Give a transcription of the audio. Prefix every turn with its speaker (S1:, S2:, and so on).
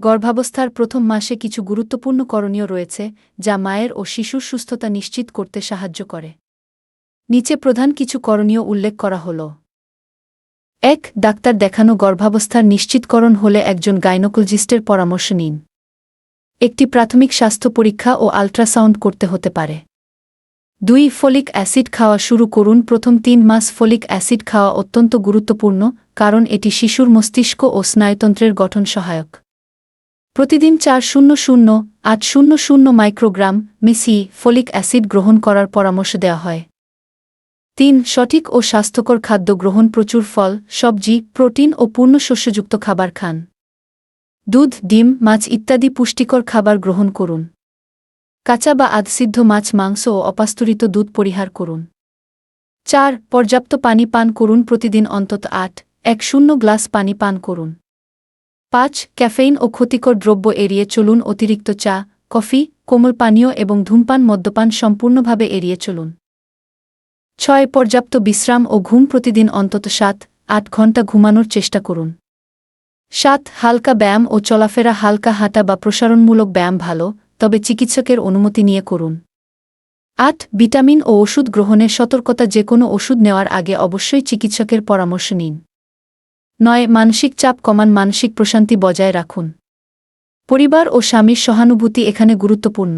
S1: গর্ভাবস্থার প্রথম মাসে কিছু গুরুত্বপূর্ণ করণীয় রয়েছে, যা মায়ের ও শিশুর সুস্থতা নিশ্চিত করতে সাহায্য করে। নিচে প্রধান কিছু করণীয় উল্লেখ করা হল। এক, ডাক্তার দেখানো গর্ভাবস্থার নিশ্চিতকরণ হলে একজন গাইনোকোলজিস্টের পরামর্শ নিন। একটি প্রাথমিক স্বাস্থ্য পরীক্ষা ও আল্ট্রাসাউন্ড করতে হতে পারে। দুই, ফলিক অ্যাসিড খাওয়া শুরু করুন। প্রথম তিন মাস ফলিক অ্যাসিড খাওয়া অত্যন্ত গুরুত্বপূর্ণ, কারণ এটি শিশুর মস্তিষ্ক ও স্নায়ুতন্ত্রের গঠন সহায়ক। প্রতিদিন চার শূন্য শূন্য, আট শূন্য শূন্য মাইক্রোগ্রাম মিসি ফলিক অ্যাসিড গ্রহণ করার পরামর্শ দেওয়া হয়। তিন, সঠিক ও স্বাস্থ্যকর খাদ্য গ্রহণ প্রচুর ফল, সবজি, প্রোটিন ও পূর্ণ শস্যযুক্ত খাবার খান। দুধ, ডিম, মাছ ইত্যাদি পুষ্টিকর খাবার গ্রহণ করুন। কাঁচা বা আধসিদ্ধ মাছ, মাংস ও অপাস্তুরিত দুধ পরিহার করুন। চার, পর্যাপ্ত পানি পান করুন প্রতিদিন অন্তত আট, এক শূন্য গ্লাস পানি পান করুন। পাঁচ, ক্যাফেইন ও ক্ষতিকর দ্রব্য এড়িয়ে চলুন অতিরিক্ত চা, কফি, কোমল পানীয় এবং ধূমপান মদ্যপান সম্পূর্ণভাবে এড়িয়ে চলুন। ছয়, পর্যাপ্ত বিশ্রাম ও ঘুম প্রতিদিন অন্তত সাত, আট ঘণ্টা ঘুমানোর চেষ্টা করুন। সাত, হালকা ব্যায়াম ও চলাফেরা হালকা হাঁটা বা প্রসারণমূলক ব্যায়াম ভালো, তবে চিকিৎসকের অনুমতি নিয়ে করুন। আট, ভিটামিন ও ওষুধ গ্রহণের সতর্কতা যে কোনো ওষুধ নেওয়ার আগে অবশ্যই চিকিৎসকের পরামর্শ নিন। নয় মানসিক চাপ কমান মানসিক প্রশান্তি বজায় রাখুন। পরিবার ও স্বামীর সহানুভূতি এখানে গুরুত্বপূর্ণ।